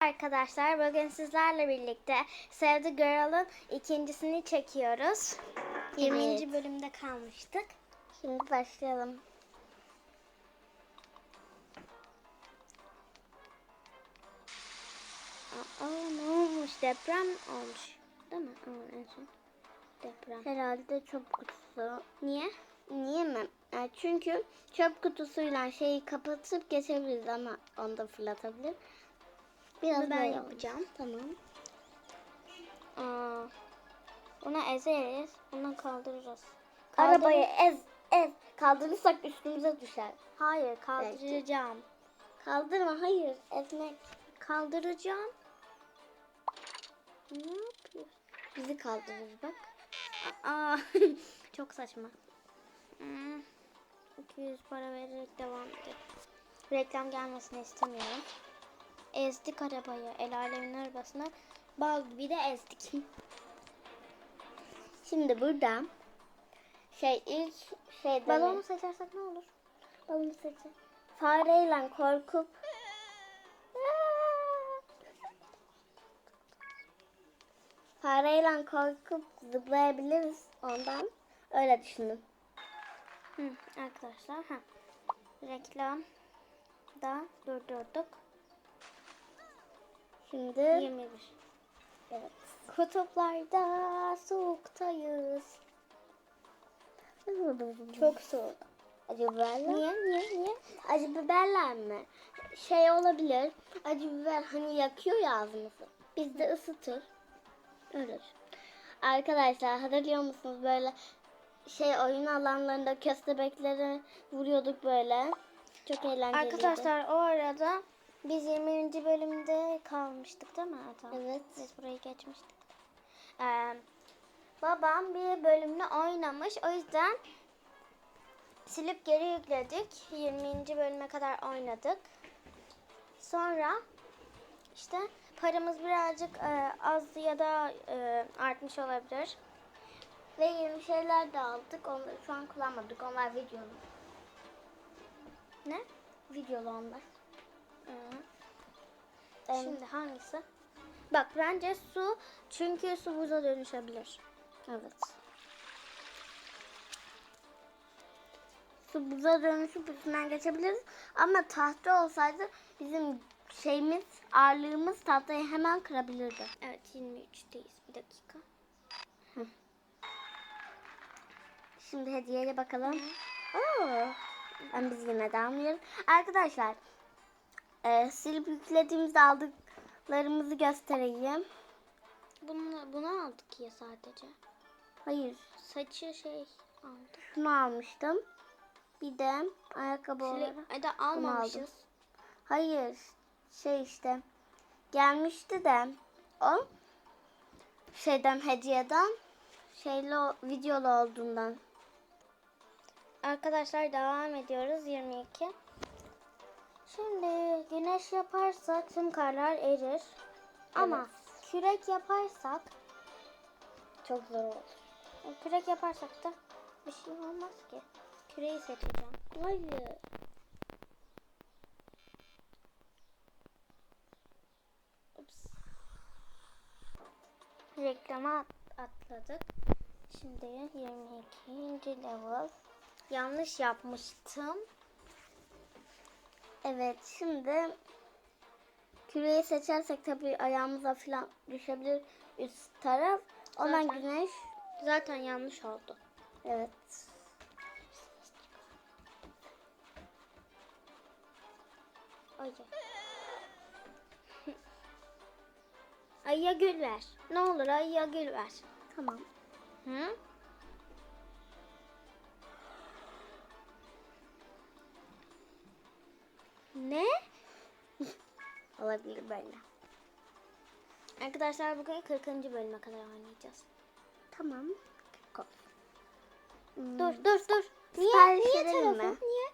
Arkadaşlar bugün sizlerle birlikte Save the Girl'ın ikincisini çekiyoruz. 20. Evet. bölümde kalmıştık. Şimdi başlayalım. Aa, ne olmuş? Deprem olmuş. Değil mi? Aa, en son. Deprem. Herhalde çöp kutusu. Niye? Niye mi? E, çünkü çöp kutusuyla şeyi kapatıp geçebiliriz ama onu da fırlatabilir. Biraz ben yapacağım. Tamam. Aa, onu ezeriz. Onu kaldırırız. Arabayı Kaldır- ez ez. Kaldırırsak üstümüze düşer. Hayır kaldıracağım. Kaldırma hayır ezmek. Kaldıracağım. Ne yapıyorsun? Bizi kaldırır bak. Aa, çok saçma. Hmm, 200 para vererek devam edelim. Reklam gelmesini istemiyorum. Ezdik arabayı. El alemin arabasını bal gibi de ezdik. Şimdi burada şey ilk şeyden Balonu seçersek ne olur? balonu seçin. Fareyle korkup Fareyle korkup zıplayabiliriz ondan. Öyle düşündüm. Hı, arkadaşlar ha. Reklam da durdurduk. Şimdi 21. evet. Kutuplarda soğuktayız. Çok soğuk. Acı biberler. Niye? Niye? Niye? Acı biberler mi? Şey olabilir. Acı biber hani yakıyor ya ağzımızı. Bizde ısıtır. Düşün. Arkadaşlar hatırlıyor musunuz böyle şey oyun alanlarında köstebekleri vuruyorduk böyle. Çok eğlenceliydi. Arkadaşlar o arada biz 20. bölümde kalmıştık değil mi? Tamam. Evet. Biz burayı geçmiştik. Ee, babam bir bölümünü oynamış. O yüzden silip geri yükledik. 20. bölüme kadar oynadık. Sonra işte paramız birazcık e, az ya da e, artmış olabilir. Ve yeni şeyler de aldık. Onları şu an kullanmadık. Onlar videolu. Ne? Videolu onlar. Hı. Şimdi hangisi? Bak bence su çünkü su buza dönüşebilir. Evet. Su buza dönüşüp üstünden geçebiliriz. Ama tahta olsaydı bizim şeyimiz, ağırlığımız tahtayı hemen kırabilirdi. Evet 23'teyiz. Bir dakika. Şimdi hediyeye bakalım. Oo. Ben biz yine de almıyoruz. Arkadaşlar e, silip yüklediğimizde aldıklarımızı göstereyim. Bunu, bunu aldık ya sadece. Hayır. Saçı şey aldık. Şunu almıştım. Bir de ayakkabı Sile, olarak. Da almamışız. Hayır. Şey işte. Gelmişti de o şeyden hediyeden şeyli videolu olduğundan. Arkadaşlar devam ediyoruz 22. Şimdi güneş yaparsak tüm karlar erir. Ama kürek yaparsak Çok zor oldu. kürek yaparsak da bir şey olmaz ki. Küreği seçeceğim. Hayır. Ups. Reklama at- atladık. Şimdi 22. level. Yanlış yapmıştım. Evet şimdi küreği seçersek tabii ayağımıza falan düşebilir üst taraf. Ondan Zaten. güneş Zaten yanlış oldu. evet. Ay. Ayıya gül ver. Ne olur ayıya gül ver. Tamam. Hı? Olabilir böyle. Arkadaşlar bugün 40. bölüme kadar oynayacağız. Tamam. Kol. Hmm. Dur dur dur. Niye? Sipariş Niye telefon? mi? Niye?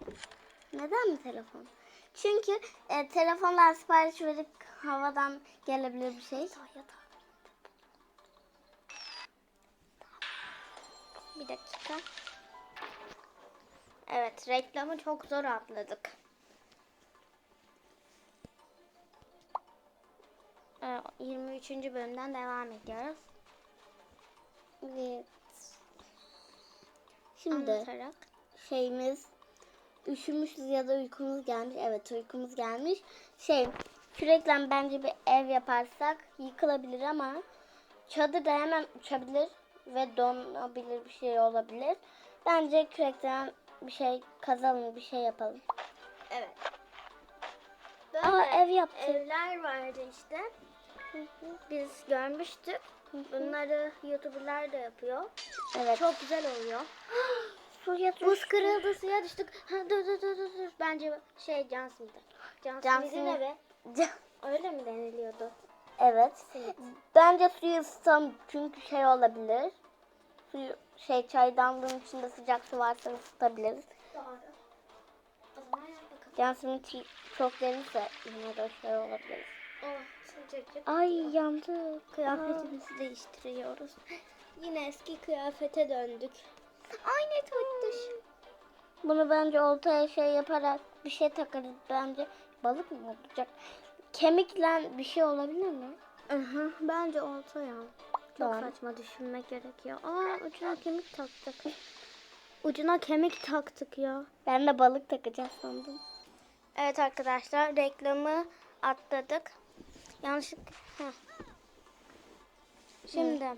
Neden mi telefon? Çünkü e, telefonlar sipariş verip havadan gelebilir bir şey. Yatağa. Bir dakika. Evet reklamı çok zor atladık. 23. bölümden devam ediyoruz. Evet. Şimdi Anlatarak. şeyimiz üşümüşüz ya da uykumuz gelmiş. Evet uykumuz gelmiş. Şey sürekli bence bir ev yaparsak yıkılabilir ama çadır da hemen uçabilir ve donabilir bir şey olabilir. Bence kürekten bir şey kazalım, bir şey yapalım. Evet. Aa ev yaptık. evler vardı işte. Biz görmüştük. Bunları YouTuber'lar da yapıyor. Evet. Çok güzel oluyor. suya Buz kırıldı suya düştük. Ha, dur dur dur dur. dur. Bence şey Can Smith'e. Can Can Smith'in Smith. evi. Öyle mi deniliyordu? Evet. Simit. Bence suyu ısıtalım çünkü şey olabilir. Suyu şey çaydanlığın içinde sıcak su varsa ısıtabiliriz. Doğru. Bakalım. Yansıma çok derinse yine de şey olabilir. Ay yandı. Kıyafetimizi değiştiriyoruz. Yine eski kıyafete döndük. Aynı tuttuş. Bunu bence oltaya şey yaparak bir şey takarız bence. Balık mı olacak? Kemikle bir şey olabilir mi? Aha, bence olta ya. Çok Tamam. saçma düşünmek gerekiyor. Aa ucuna kemik taktık. Ucuna kemik taktık ya. Ben de balık takacağız sandım. Evet arkadaşlar reklamı atladık. Yanlışlık. Heh. Şimdi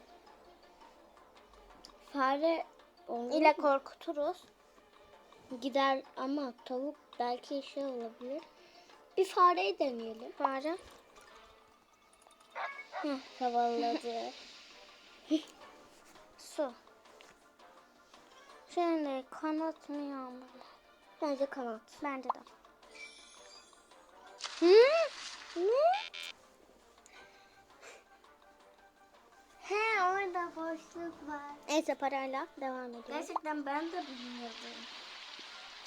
Fare olur ile korkuturuz. gider ama tavuk belki şey olabilir. Bir fareyi deneyelim. Fare. Heh, Havalladı. Su. Şimdi kanat mı yağmur mu? Bence kanat. Bence de. Hı? Ne? He orada boşluk var. Neyse parayla devam ediyoruz. Gerçekten ben de bilmiyordum.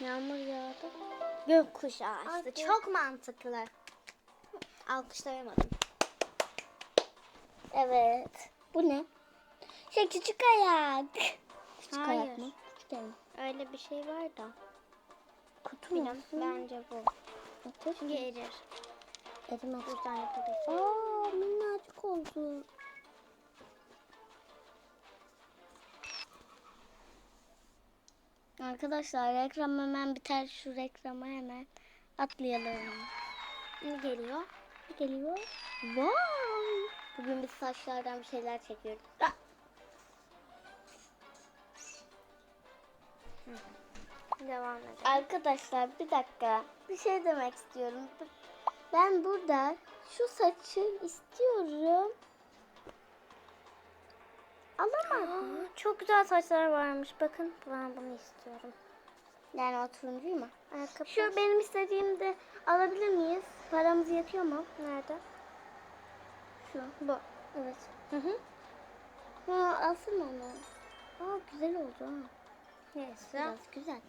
Yağmur yağdı. Gökkuşağı işte. Artık- Çok mantıklı. Alkışlayamadım. Evet. Bu ne? Şey küçük ayak. Küçük Hayır. ayak mı? Küçük ayak. Öyle bir şey var da. Kutu mu? Bence bu. Ateş Çünkü erir. Erimez. Bu yüzden yapıldıysa. Aa minnacık oldu. Arkadaşlar reklam hemen biter. Şu reklama hemen atlayalım. Ne geliyor? Ne geliyor? Wow. Bugün biz saçlardan bir şeyler çekiyoruz. Ah! Devam edelim. Arkadaşlar bir dakika. Bir şey demek istiyorum. Ben burada şu saçı istiyorum. Alamadım. Aa, çok güzel saçlar varmış. Bakın ben bunu istiyorum. Yani o turuncuyu mu? Ayakkabı. Şu benim istediğimi de alabilir miyiz? Paramız yetiyor mu? nerede? Şu. Bu. Evet. Hı hı. Ha, alsın onu. Aa güzel oldu ha. Neyse. Biraz güzel.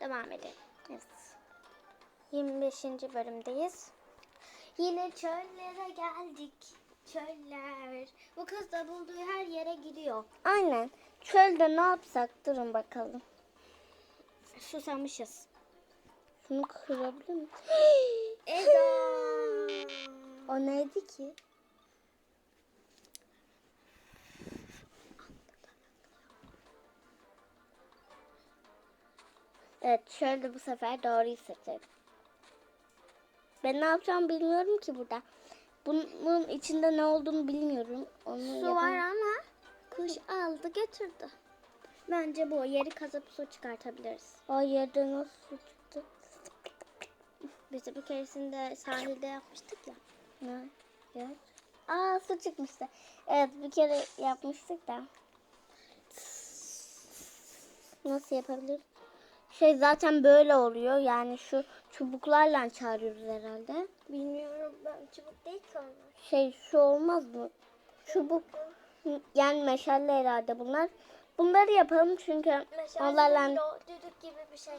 Devam edelim. Evet. 25. bölümdeyiz. Yine çöllere geldik. Çöller. Bu kız da bulduğu her yere gidiyor. Aynen. Çölde ne yapsak? Durun bakalım. Susamışız. Şunu kırabilir miyim? Eda. o neydi ki? Evet şöyle bu sefer doğruyu seçelim. Ben ne yapacağım bilmiyorum ki burada. Bunun içinde ne olduğunu bilmiyorum. Onu Su yapamam. var ama kuş aldı götürdü. Bence bu yeri kazıp su çıkartabiliriz. O yerde nasıl su çıktı? Biz de bir keresinde sahilde yapmıştık ya. Ne? Evet. Aa su çıkmıştı. Evet bir kere yapmıştık da. Nasıl yapabiliriz? Şey zaten böyle oluyor. Yani şu çubuklarla çağırıyoruz herhalde. Bilmiyorum ben çubuk değil ki onlar. Şey şu olmaz mı? Çubuk yani meşale herhalde bunlar. Bunları yapalım çünkü onlarla düdük gibi bir şey.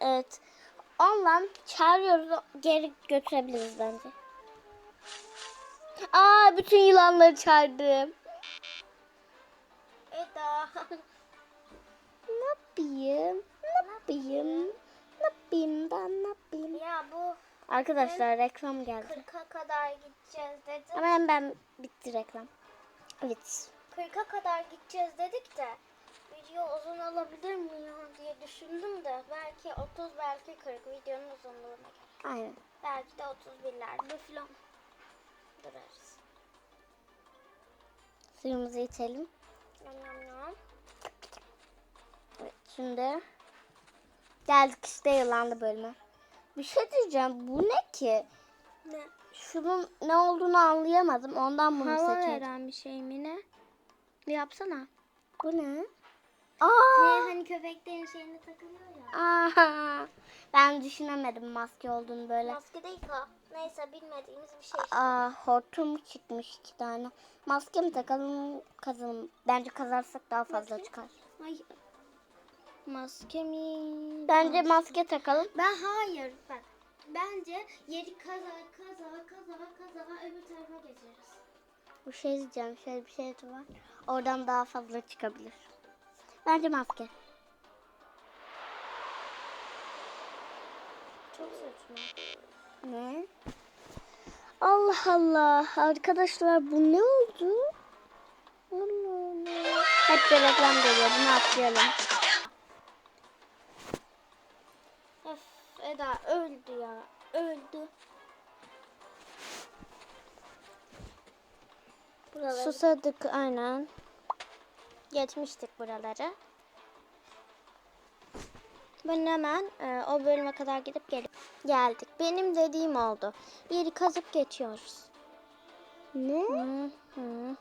evet. Onunla çağırıyoruz geri götürebiliriz bence. Aa bütün yılanları çağırdım. Eda. Ne yapayım? Ne yapayım? Ne yapayım ben ne yapayım? ya bu Arkadaşlar reklam geldi. 40'a kadar gideceğiz dedim. Hemen ben bitti reklam. Evet. 40'a kadar gideceğiz dedik de video uzun olabilir mi ya diye düşündüm de belki 30 belki 40 videonun uzunluğuna göre. Aynen. Belki de 31'lerde falan durarız. Suyumuzu içelim. Yam yam yam. Evet, şimdi geldik işte yılanlı bölüme. Bir şey diyeceğim. Bu ne ki? Ne? Şunun ne olduğunu anlayamadım. Ondan bunu Hava seçelim. veren bir şey mi ne? Bir yapsana. Bu ne? Aa! hani köpeklerin şeyine takılıyor ya. Aa! Ben düşünemedim maske olduğunu böyle. Maske değil o. Neyse bilmediğimiz bir şey işte. Aa, hortum çıkmış iki tane. Maske mi takalım, kazalım? Bence kazarsak daha fazla Bakayım. çıkar. Ay. Maske mi? Bence maske takalım. Ben hayır bak. Bence yeri kaza kaza kaza kaza öbür tarafa geçeriz. Bu şey diyeceğim, şöyle bir şey var. Oradan daha fazla çıkabilir. Bence maske. Çok saçma. Ne? Allah Allah. Arkadaşlar bu ne oldu? Allah Allah. Hep bir reklam geliyor. Bunu atlayalım. Eda öldü ya. Öldü. Buraları. Susadık aynen. Geçmiştik buraları. Ben hemen e, o bölüme kadar gidip gel geldik. Benim dediğim oldu. Yeri kazıp geçiyoruz. Ne? Hı hı.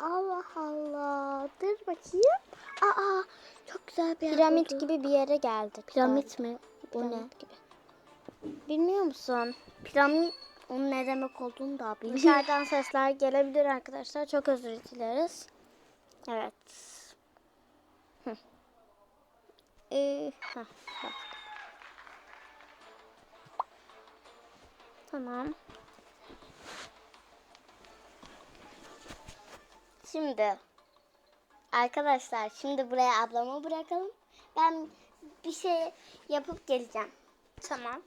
Allah Allah. Dur bakayım. Aa çok güzel bir yer Piramit buldum. gibi bir yere geldik. Piramit mi? Bu ne? Gibi. Bilmiyor musun? Piramit onun ne demek olduğunu da bilmiyorum. Dışarıdan sesler gelebilir arkadaşlar. Çok özür dileriz. Evet. Ee, heh, bak. Tamam. Şimdi arkadaşlar şimdi buraya ablamı bırakalım. Ben bir şey yapıp geleceğim. Tamam.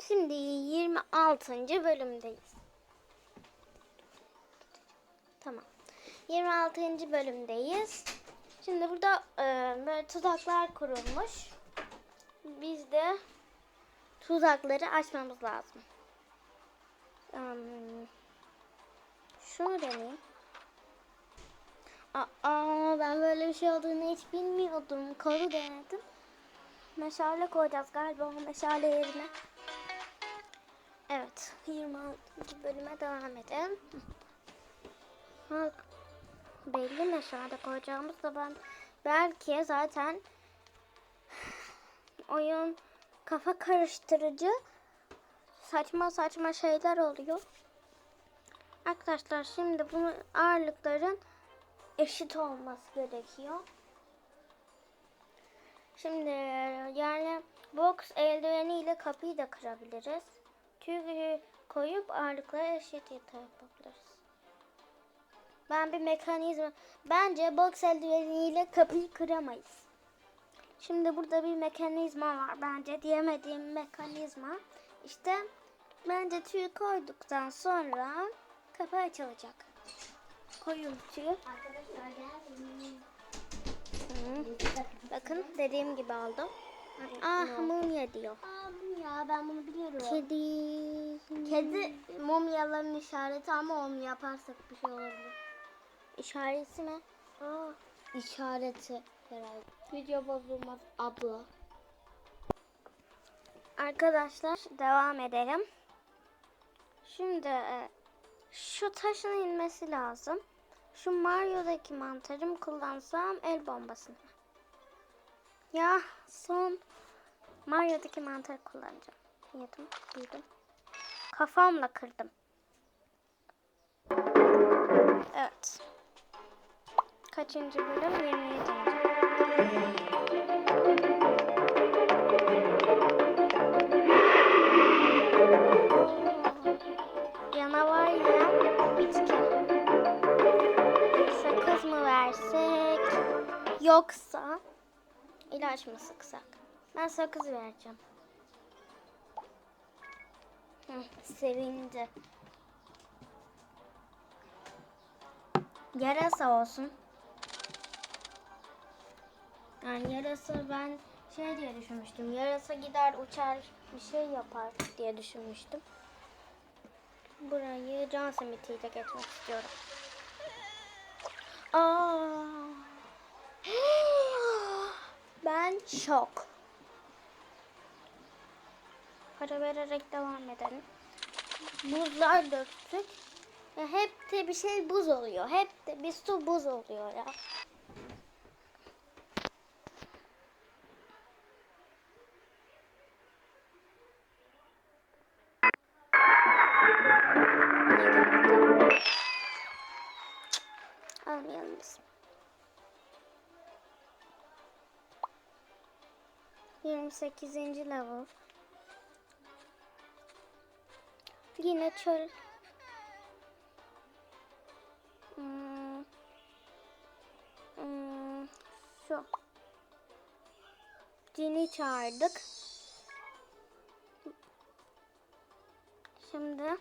Şimdi 26. bölümdeyiz. Tamam. 26. bölümdeyiz. Şimdi burada e, böyle tuzaklar kurulmuş. Biz de tuzakları açmamız lazım. Hmm, şunu deneyeyim. Aa, ben böyle bir şey olduğunu hiç bilmiyordum. Koru denedim. Meşale koyacağız galiba o meşale yerine. Evet. 26. bölüme devam edelim. Ha, belli meşale koyacağımız ben belki zaten oyun kafa karıştırıcı saçma saçma şeyler oluyor. Arkadaşlar şimdi bunun ağırlıkların eşit olması gerekiyor. Şimdi yani box eldiveniyle kapıyı da kırabiliriz. Tüyü koyup ağırlıkları eşit yapabiliriz. Ben bir mekanizma... Bence box eldiveniyle kapıyı kıramayız. Şimdi burada bir mekanizma var bence diyemediğim mekanizma. İşte bence tüyü koyduktan sonra kapı açılacak. Koyun tüyü. Arkadaşlar geldim. Bakın dediğim gibi aldım. Ah mumya diyor. Aa bu ya ben bunu biliyorum. Kedi. Kedi mumyaların işareti ama onu yaparsak bir şey olabilir. İşareti mi? Aa işareti herhalde. Video bozulmaz abla. Arkadaşlar devam edelim. Şimdi e, şu taşın inmesi lazım. Şu Mario'daki mantarı mı kullansam el bombasını? Ya son Mario'daki mantarı kullanacağım. Yedim, yedim. Kafamla kırdım. Evet. Kaçıncı bölüm? 27. Canavar ya bitki. Yoksa ilaç mı sıksak? Ben sakız vereceğim. Hı, sevindi. Yarasa olsun. Yani yarasa ben şey diye düşünmüştüm. Yarasa gider uçar bir şey yapar diye düşünmüştüm. Burayı can simitiyle geçmek istiyorum. Aa. Ben şok. Para vererek devam edelim. Buzlar döktük. Ya hep de bir şey buz oluyor. Hep de bir su buz oluyor ya. 28. level. Yine çöl. Hmm. Hmm. Şu. Cini çağırdık. Şimdi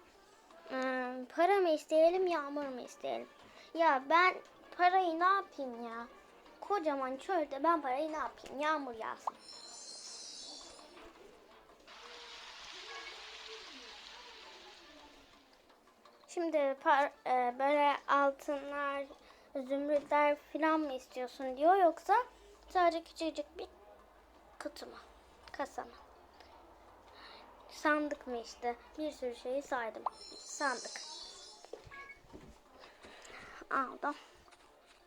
hmm, para mı isteyelim, yağmur mu isteyelim? Ya ben parayı ne yapayım ya? Kocaman çölde ben parayı ne yapayım? Yağmur yağsın. Şimdi par, e, böyle altınlar, zümrütler falan mı istiyorsun diyor yoksa sadece küçücük bir kutu mu? Kasa mı? Sandık mı işte? Bir sürü şeyi saydım. Sandık. Aldım.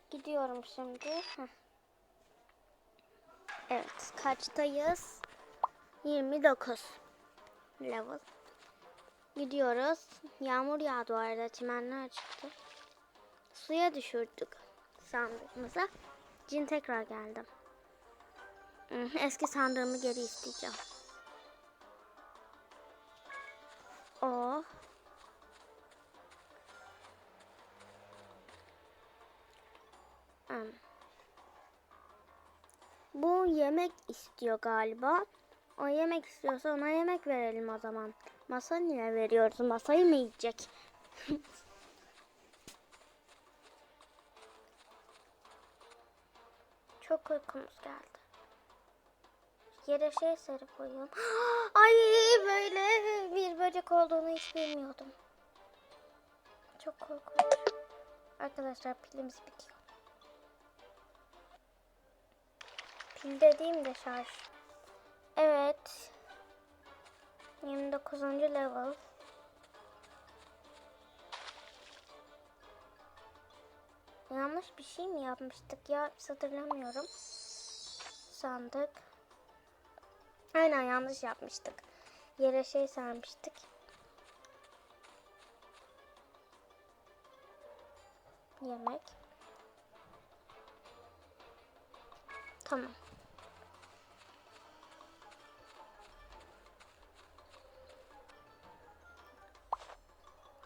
Gidiyorum şimdi. Heh. Evet. Kaçtayız? 29 level. Gidiyoruz. Yağmur yağdı o arada. Çimenler çıktı. Suya düşürdük sandığımıza. Cin tekrar geldim. Hı, Eski sandığımı geri isteyeceğim. O. Bu yemek istiyor galiba. O yemek istiyorsa ona yemek verelim o zaman. Masa niye veriyoruz? Masayı mı yiyecek? Çok uykumuz geldi. Yere şey serip uyuyalım. Ay böyle bir böcek olduğunu hiç bilmiyordum. Çok korkunç. Arkadaşlar pilimiz bitiyor. Pil dediğim de şarj. Evet. 29. level. Yanlış bir şey mi yapmıştık ya? Hatırlamıyorum. Sandık. Aynen yanlış yapmıştık. Yere şey sermiştik. Yemek. Tamam.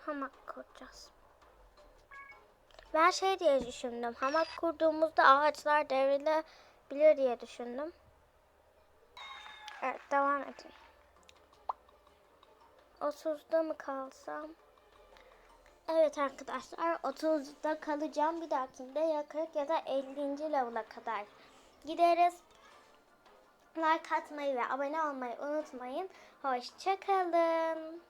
Hamak kuracağız. Ben şey diye düşündüm. Hamak kurduğumuzda ağaçlar devrilebilir diye düşündüm. Evet devam edin. 30'da mı kalsam? Evet arkadaşlar 30'da kalacağım. Bir dahakinde ya 40 ya da 50. level'a kadar gideriz. Like atmayı ve abone olmayı unutmayın. Hoşçakalın.